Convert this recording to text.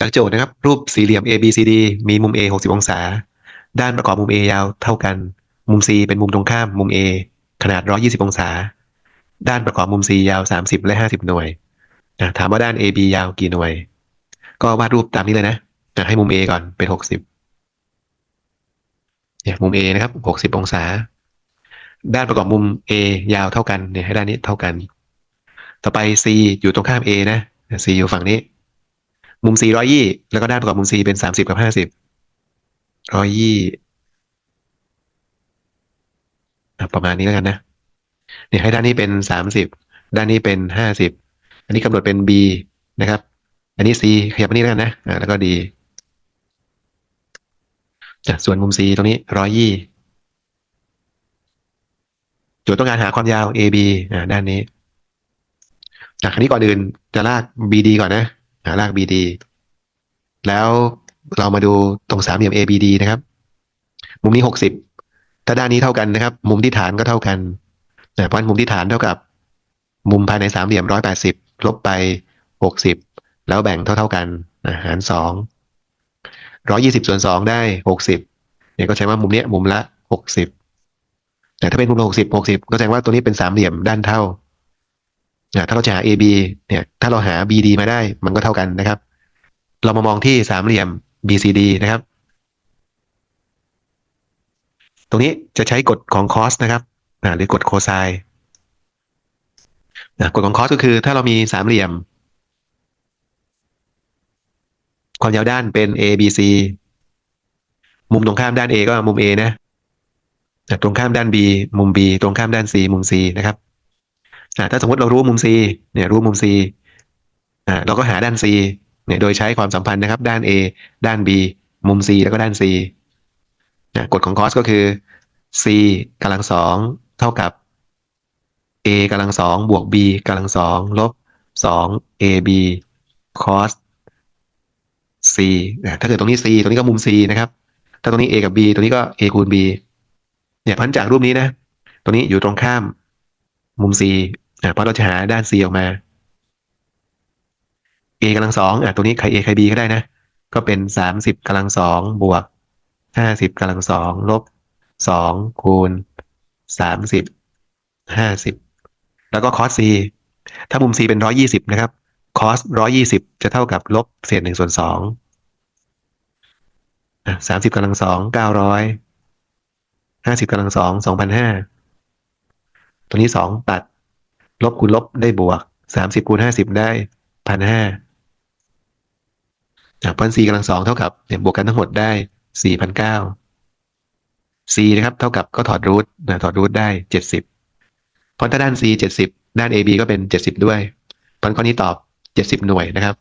จากโจทย์นะครับ รูปสี่เหลี่ยม ABCD มีมุม A 60 องศา ด้านประกอบมุม A ยาวเท่ากัน มุม C เป็นมุมตรงข้ามมุม A ขนาด 120 องศา ด้านประกอบมุม C ยาว 30 และ 50 หน่วยอะถามว่าด้าน AB ยาวกี่หน่วย ก็วาดรูปตามนี้เลยนะอะให้มุม A ก่อนเป็น 60เนี่ยมุม A นะครับ 60 องศา ด้านประกอบมุม A ยาวเท่ากันเนี่ยให้ด้านนี้เท่ากัน ต่อไป C อยู่ตรงข้าม A นะ C อยู่ฝั่งนี้ มุม C ร้อยยี่แล้วก็ด้านประกอบมุม C เป็นสามสิบกับห้าสิบร้อยยี่ประมาณนี้แล้วกันนะเนี่ยให้ด้านนี้เป็นสามสิบด้านนี้เป็นห้าสิบอันนี้กำหนดเป็น B นะครับ อันนี้ C ขยับมานี่แล้วกันนะอ่าแล้วก็ D อะส่วนมุม C ตรงนี้ร้อยยี่โจทย์ต้องการหาความยาว AB อ่าด้านนี้อะคราวนี้ก่อนอื่นจะลาก BD ก่อนนะ ลาก BD แล้วเรามาดูตรงสามเหลี่ยม ABD นะครับ มุมนี้หกสิบถ้าด้านนี้เท่ากันนะครับ มุมที่ฐานก็เท่ากันนะเพราะฉะนั้นมุมที่ฐานเท่ากับ มุมภายในสามเหลี่ยมร้อยแปดสิบลบไปหกสิบแล้วแบ่งเท่าเท่ากันนะหารสองร้อยี่สิบส่วนสองได้หกสิบเนี่ยก็ใช้ว่ามุมเนี้ยมุมละหกสิบแต่ถ้าเป็นมุมหกสิบหกสิบก็แสดงว่าตัวนี้เป็นสามเหลี่ยมด้านเท่า นะถ้าเราจะหา AB เนี่ยถ้าเราหา BD มาได้มันก็เท่ากันนะครับ เรามามองที่สามเหลี่ยม BCD นะครับ ตรงนี้จะใช้กฎของคอสนะครับหรือกฎโคไซน์อะกฎของคอสก็คือถ้าเรามีสามเหลี่ยม ความยาวด้านเป็น A B C มุมตรงข้ามด้าน A ก็มุม A นะอะตรงข้ามด้าน B มุม B ตรงข้ามด้าน C มุม C นะครับ ถ้าสมมติเรารู้มุม C เนี่ยรู้มุม C อ่าเราก็หาด้าน C เนี่ยโดยใช้ความสัมพันธ์นะครับ ด้าน A ด้าน B มุม C แล้วก็ด้าน C นะกฎของคอสก็คือ C กำลังสองเท่ากับ A กำลังสองบวก B กำลังสองลบสอง AB cos C นะถ้าเกิดตรงนี้ C ตรงนี้ก็มุม C นะครับ ถ้าตรงนี้ A กับ B ตรงนี้ก็ A คูณ B เนี่ยพันจากรูปนี้นะ ตรงนี้อยู่ตรงข้ามมุม C อะเพราะเราจะหาด้าน C ออกมา a กำลังสองอะตรงนี้ใคร a ใคร b ก็ได้นะ ก็เป็นสามสิบกำลังสองบวกห้าสิบกำลังสองลบสองคูณสามสิบห้าสิบแล้วก็ cos c ถ้ามุม c เป็นร้อยี่สิบนะครับ cos ร้อยี่สิบจะเท่ากับลบเศษหนึ่งส่วนสองสามสิบกำลังสองเก้าร้อยห้าสิบกำลังสองสองพันห้าตัวนี้สองตัด ลบคูณลบได้บวกสามสิบคูณห้าสิบได้พันห้าพันสี่กำลังสองเท่ากับเนี่ยบวกกันทั้งหมดได้สี่พันเก้า c นะครับเท่ากับก็ถอดรูทนะถอดรูทได้เจ็ดสิบเพราะถ้าด้าน c เจ็ดสิบด้าน ab ก็เป็นเจ็ดสิบด้วยเพราะข้อนี้ตอบเจ็ดสิบหน่วยนะครับ